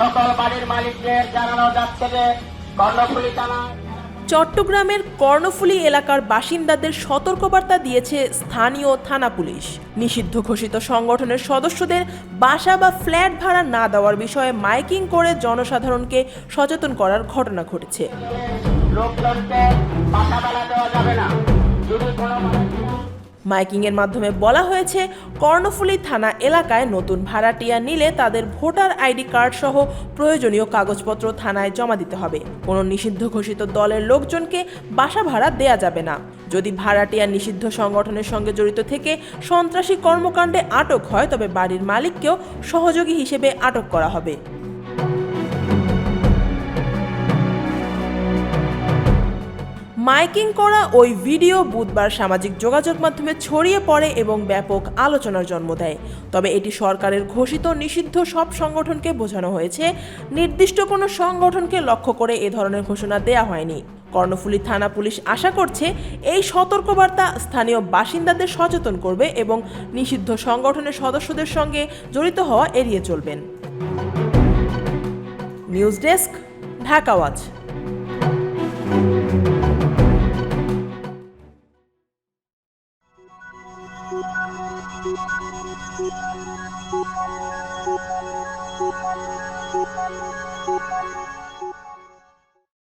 সকল বাড়ির মালিকদের জানানো যাচ্ছে যে কর্ণফুলী চট্টগ্রামের কর্ণফুলী এলাকার বাসিন্দাদের সতর্কবার্তা দিয়েছে স্থানীয় থানা পুলিশ। নিষিদ্ধ ঘোষিত সংগঠনের সদস্যদের বাসা বা ফ্ল্যাট ভাড়া না দেওয়ার বিষয়ে মাইকিং করে জনসাধারণকে সচেতন করার ঘটনা ঘটেছে। মাইকিং এর মাধ্যমে বলা হয়েছে, কর্ণফুলী থানা এলাকায় নতুন ভাড়াটিয়া নিলে তাদের ভোটার আইডি কার্ড সহ প্রয়োজনীয় কাগজপত্র থানায় জমা দিতে হবে। কোনো নিষিদ্ধ ঘোষিত দলের লোকজনকে বাসা ভাড়া দেয়া যাবে না। যদি ভাড়াটিয়া নিষিদ্ধ সংগঠনের সঙ্গে জড়িত থেকে সন্ত্রাসী কর্মকাণ্ডে আটক হয়, তবে বাড়ির মালিককেও সহযোগী হিসেবে আটক করা হবে। মাইকিং করা ওই ভিডিও বুধবার সামাজিক যোগাযোগ মাধ্যমে ছড়িয়ে পড়ে এবং ব্যাপক আলোচনার জন্ম দেয়। তবে এটি সরকারের ঘোষিত নিষিদ্ধ সব সংগঠনকে বোঝানো হয়েছে। নির্দিষ্ট কোনো সংগঠনকে লক্ষ্য করে এ ধরনের ঘোষণা দেয়া হয়নি। কর্ণফুলী থানা পুলিশ আশা করছে, এই সতর্কবার্তা স্থানীয় বাসিন্দাদের সচেতন করবে এবং নিষিদ্ধ সংগঠনের সদস্যদের সঙ্গে জড়িত হওয়া এড়িয়ে চলবেন। News desk, Dhaka Thank you.